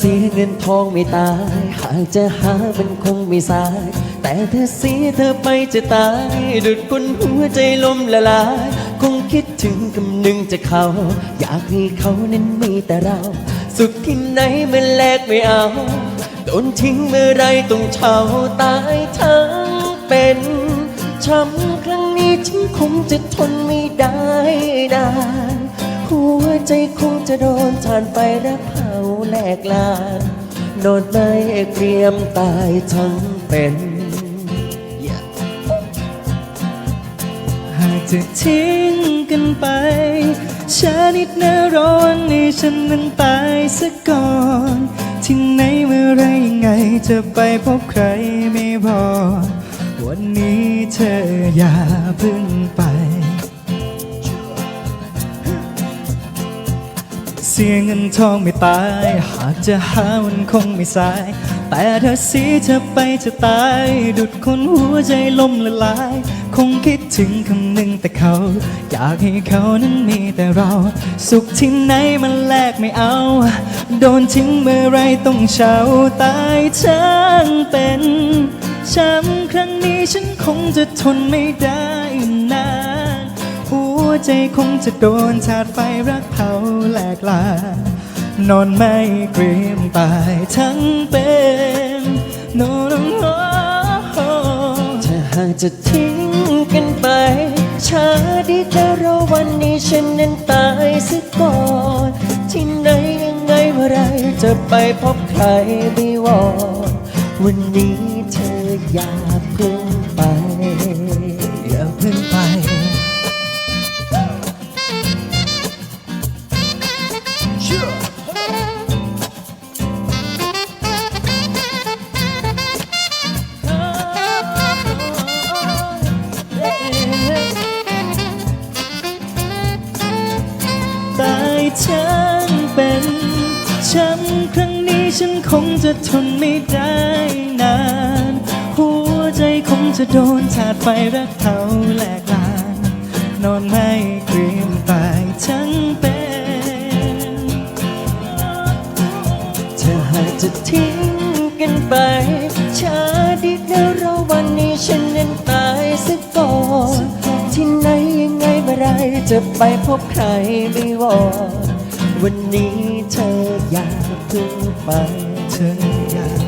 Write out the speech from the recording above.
สียเงินทองไม่ตาย หากจะหามันคงไม่สาย แต่เธอเสียเธอไปจะตาย ดุดคนหัวใจลมละลาย คงคิดถึงกำนึงจะเขา อยากให้เขานั้นมีแต่เรา สุขที่ไหนมันแลกไม่เอา โดนทิ้งเมื่อไรต้องเช่าตายทั้งเป็นช้ำครั้งนี้ฉันคงจะทนไม่ได้นานหัวใจคงจะโดนทานไฟรักเผา แหลกลานโดนไม่เตรียมตายทั้งเป็น หากจะทิ้งกันไปชานิดนาร้อนให้ฉันนั้นตายซะก่อน ที่ไหนเมื่อไรยังไงจะไปพบใครไม่พอวันนี้เธออย่าเพึ่งไป สียเงินทองไม่ตาย หากจะหามันคงไม่สาย แต่ถ้าเสียเธอไปจะตาย ดุดคนหัวใจล่มละลาย คงคิดถึงคำหนึ่งแต่เขา อยากให้เขานั้นมีแต่เรา สุขที่ไหนมันแลกไม่เอา โดนทิ้งเมื่อไรต้องเช่าตายทั้งเป็นช้ำครั้งนี้ฉันคงจะทนไม่ได้ ใจคงจะโดนชาดไฟรักเผาแหลกลานอนไม่เกรียมตายทั้งเป็นโนนโถ้าหากจะทิ้งกันไปช้าดีแต่รอวันนี้ฉันนั้นตายซะก่อนที่ไหนยังไงเมื่อไรจะไปพบใครไม่วอนวันนี้เธออย่าเพิ่งไป ฉันเป็นช้ำครั้งนี้ฉันคงจะทนไม่ได้นาน หัวใจคงจะโดนชาดไฟรักเท่าแหลกลาน นอนไม่เกรียมตายทั้งเป็นถ้าหากจะทิ้งกันไปช้าดีนะเร จะไปพบใครไม่วอนวันนี้เธออยากพึ่งไปเธออยาก